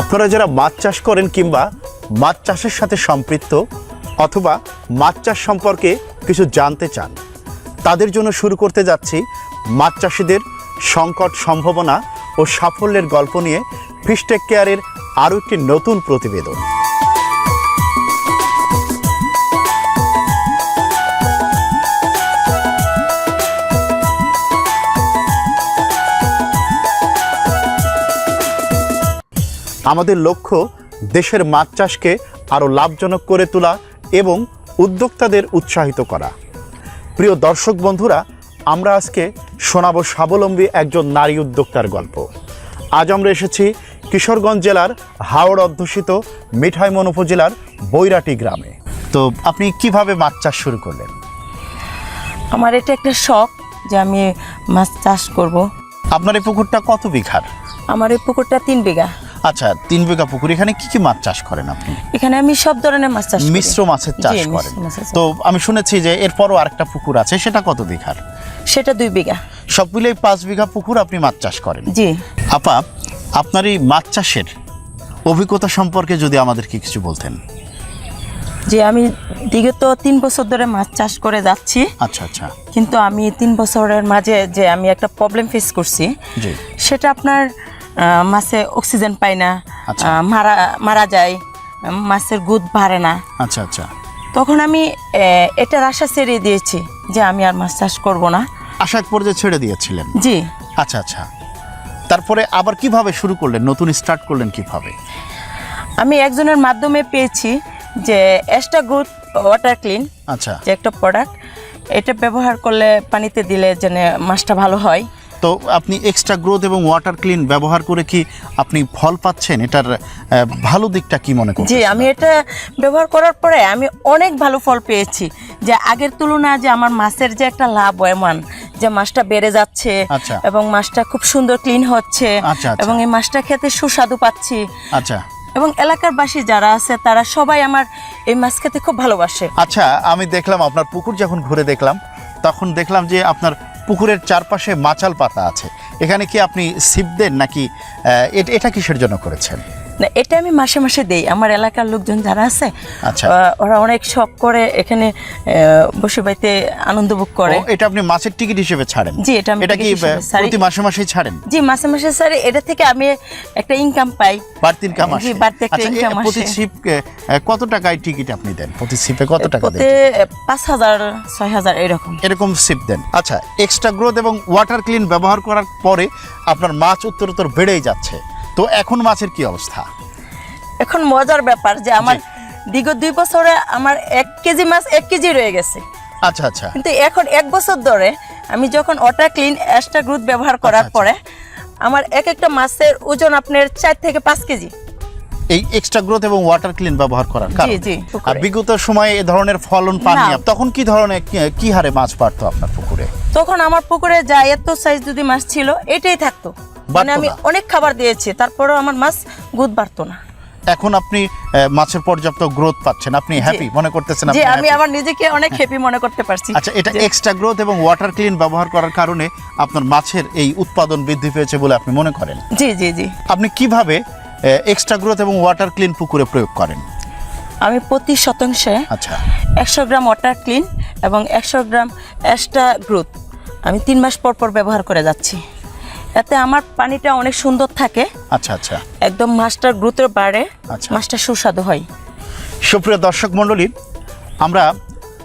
আপনারা যারা মাছ চাষ করেন কিংবা মাছ চাষের সাথে সম্পৃক্ত অথবা মাছ চাষ সম্পর্কে কিছু জানতে চান, তাদের জন্য শুরু করতে যাচ্ছি মাছ চাষিদের সংকট সম্ভাবনা ও সাফল্যের গল্প নিয়ে ফিশটেক কেয়ারের আরও একটি নতুন প্রতিবেদন। আমাদের লক্ষ্য দেশের মাছ চাষকে আরও লাভজনক করে তোলা এবং উদ্যোক্তাদের উৎসাহিত করা। প্রিয় দর্শক বন্ধুরা আমরা আজকে শোনাবো স্বাবলম্বী একজন নারী উদ্যোক্তার গল্প। আজ আমরা এসেছি কিশোরগঞ্জ জেলার হাওড় অধ্যুষিত মিঠাইমন উপজেলার বৈরাটি গ্রামে। তো আপনি কীভাবে মাছ চাষ শুরু করলেন? আমার এটা একটা শখ যে আমি মাছ চাষ করব। আপনার এই পুকুরটা কত বিঘার? আমার এই পুকুরটা তিন বিঘা। আচ্ছা তিন বিঘা পুকুর এখানে কি কি মাছ চাষ করেন আপনি? এখানে আমি সব ধরনের মাছ চাষ মিশ্র মাছের চাষ করেন। তো আমি শুনেছি যে এরপরও আরেকটা পুকুর আছে সেটা কত বিঘার সেটা দুই বিঘা। সব মিলেই পাঁচ বিঘা পুকুর আপনি মাছ চাষ করেন। জি। আপা আপনার এই মাছ চাষের অভিজ্ঞতা সম্পর্কে যদি আমাদেরকে কিছু বলতেন। যে আমি বিগত তিন বছর ধরে মাছ চাষ করে যাচ্ছি। আচ্ছা আচ্ছা। কিন্তু আমি তিন বছরের মাঝে যে আমি একটা প্রবলেম ফেস করছি সেটা আপনার মাছে অক্সিজেন পায় না আচ্ছা। মারা মারা যায় মাছের গুদ বাড়ে না। আচ্ছা আচ্ছা। তখন আমি এটার আশা ছেড়ে দিয়েছি যে আমি আর মাছ চাষ করব না। আশা এক পর্যায়ে ছেড়ে দিয়েছিলেন। জি। আচ্ছা আচ্ছা। তারপরে আবার কীভাবে শুরু করলেন? নতুন স্টার্ট করলেন কীভাবে? আমি একজনের মাধ্যমে পেয়েছি যে এক্সট্রা গ্রোথ ওয়াটার ক্লিন আচ্ছা। যে একটা প্রোডাক্ট এটা ব্যবহার করলে পানিতে দিলে যেন মাছটা ভালো হয়। তো আপনি এক্সট্রা গ্রোথ এবং ওয়াটার ক্লিন ব্যবহার করে কি আপনি ফল পাচ্ছেন? এটার ভালো দিকটা কি মনে জি করছেন আমি এটা ব্যবহার করার পরে আমি অনেক ভালো ফল পেয়েছি। যে আগের তুলনায় যে আমার মাছের যে একটা লাভ এমন যে মাছটা বেড়ে যাচ্ছে আচ্ছা। এবং মাছটা খুব সুন্দর ক্লিন হচ্ছে আচ্ছা, আচ্ছা। এবং এই মাছটা খেতে সুস্বাদু পাচ্ছি। আচ্ছা। এবং এলাকার বাসী যারা আছে তারা সবাই আমার এই মাছ খেতে খুব ভালোবাসে। আচ্ছা আমি দেখলাম আপনার পুকুর যখন ঘুরে দেখলাম তখন দেখলাম যে আপনার পুকুরের চারপাশে মাচাল পাতা আছে। এখানে কি আপনি ছিপ দেন নাকি এটা কিসের জন্য করেছেন? না এটা আমি মাসে মাসে দেই। আমার এলাকার লোকজন যারা আছে আচ্ছা। ওরা অনেক শখ করে এখানে বসে বাড়িতে আনন্দ ভোগ করে। এটা আপনি মাছের টিকিট হিসেবে ছাড়েন? জি, এটা আমি এটা কি ছাড়ি। প্রতি মাসে মাসেই ছাড়েন? জি মাসে মাসে স্যার এটা থেকে আমি একটা ইনকাম পাই। বাড়তি ইনকাম জি, আসে। বাড়তি একটা আচ্ছা, এ- income প্রতি আসে। সিপ কত টাকায় টিকিট আপনি দেন? প্রতি সিপে কত টাকা দেন পাঁচ হাজার ছয় হাজার এরকম। এরকম সিপ দেন। আচ্ছা এক্সট্রা গ্রোথ এবং ওয়াটার ক্লিন ব্যবহার করার পরে আপনার মাছ উত্তরোত্তর বেড়েই যাচ্ছে। তো এখন মাছের কি অবস্থা? এখন মজার ব্যাপার যে আমার বিগত দুই বছরে আমার এক কেজি মাছ এক কেজি রয়ে গেছে। আচ্ছা আচ্ছা। কিন্তু এখন এক বছর ধরে আমি যখন ওয়াটার ক্লিন এক্সট্রা গ্রুথ ব্যবহার করার আচ্ছা, পরে আমার এক একটা মাছের ওজন আপনার চার থেকে পাঁচ কেজি। এই এক্সট্রা গ্রোথ এবং ওয়াটার ক্লিন ব্যবহার করার কারণে। জি, আর বিগত সময়ে এ ধরনের ফলন পাননি। তখন কি ধরনের কি- কি হারে মাছ পারতো আপনার পুকুরে? তখন আমার পুকুরে যা এত সাইজ যদি মাছ ছিল এটাই থাকতো। মানে আমি অনেক খাবার দিয়েছি তারপরেও আমার মাছ গুদ বাড়তো না। এখন আপনি মাছের পর্যাপ্ত গ্রোথ পাচ্ছেন আপনি হ্যাপি মনে করতেছেন আপনি আমি আমার নিজেকে অনেক হ্যাপি মনে করতে পারছি। আচ্ছা এটা এক্সট্রা গ্রোথ এবং ওয়াটার ক্লিন ব্যবহার করার কারণে আপনার মাছের এই উৎপাদন বৃদ্ধি পেয়েছে বলে আপনি মনে করেন? জি জি জি। আপনি কীভাবে এক্সট্রা গ্রোথ এবং ওয়াটার ক্লিন পুকুরে প্রয়োগ করেন? আমি প্রতি শতাংশে আচ্ছা। একশো গ্রাম ওয়াটার ক্লিন এবং একশো গ্রাম এক্সট্রা গ্রোথ আমি তিন মাস পর পর ব্যবহার করে যাচ্ছি। এতে আমার পানিটা অনেক সুন্দর থাকে। আচ্ছা আচ্ছা। একদম মাছটার গ্রোথের বাড়ে আচ্ছা। মাছটা সুস্বাদু হয়। সুপ্রিয় দর্শক মণ্ডলী আমরা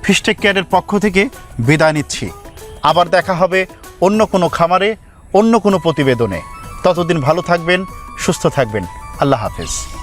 ফিস্টেক কেয়ারের পক্ষ থেকে বিদায় নিচ্ছি। আবার দেখা হবে অন্য কোনো খামারে অন্য কোনো প্রতিবেদনে। ততদিন ভালো থাকবেন সুস্থ থাকবেন। আল্লাহ হাফেজ।